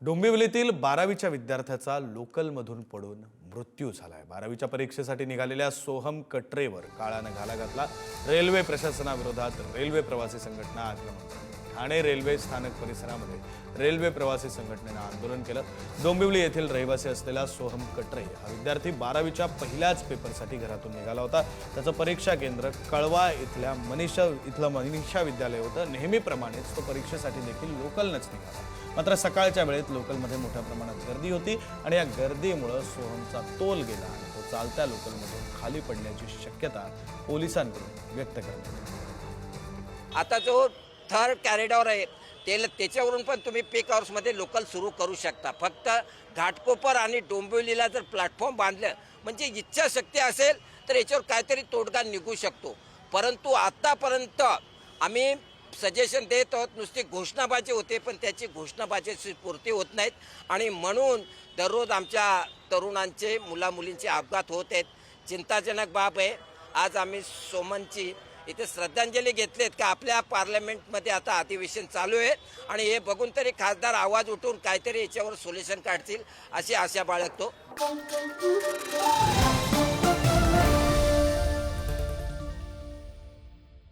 डोंबिवलीतील बारावीच्या विद्यार्थ्याचा लोकलमधून पडून मृत्यू झालाय. बारावीच्या परीक्षेसाठी निघालेल्या सोहम कटरेवर काळानं घाला घातला. रेल्वे प्रशासनाविरोधात रेल्वे प्रवासी संघटना आक्रमण झाली ठाणे रेल्वे स्थानक परिसरामध्ये रेल्वे प्रवासी संघटनेनं आंदोलन केलं. डोंबिवली येथील रहिवासी असलेला सोहम कटरे हा विद्यार्थी बारावीच्या पहिल्याच पेपरसाठी घरातून निघाला होता. त्याचं परीक्षा केंद्र कळवा इथल्या मनीषा इथलं मनीषा विद्यालय होतं. नेहमीप्रमाणेच तो परीक्षेसाठी देखील लोकलनंच निघाला. मात्र सकाळच्या वेळेत लोकलमध्ये मोठ्या प्रमाणात गर्दी होती आणि या गर्दीमुळं सोहमचा तोल गेला आणि तो चालत्या लोकलमधून खाली पडण्याची शक्यता पोलिसांकडून व्यक्त करण्यात आता जो थर्ड कॅरिडॉर आहे. ते त्याच्यावरून पण तुम्ही पीक आवर्समध्ये लोकल सुरू करू शकता. फक्त घाटकोपर आणि डोंबिवलीला जर प्लॅटफॉर्म बांधलं म्हणजे इच्छाशक्ती असेल तर याच्यावर काहीतरी तोडगा निघू शकतो. परंतु आत्तापर्यंत आम्ही सजेशन देत आहोत नुसती घोषणाबाजी होते पण त्याची घोषणाबाजीची पूर्ती होत नाहीत. आणि म्हणून दररोज आमच्या तरुणांचे मुलामुलींचे अपघात होत आहेत. चिंताजनक बाब आहे. आज आम्ही सोमनची इथे श्रद्धांजली घेतलेत का आपल्या पार्लमेंटमध्ये आता अधिवेशन चालू आहे. आणि हे बघून तरी खासदार आवाज उठून काहीतरी याच्यावर सोल्युशन काढतील अशी आशा बाळगतो.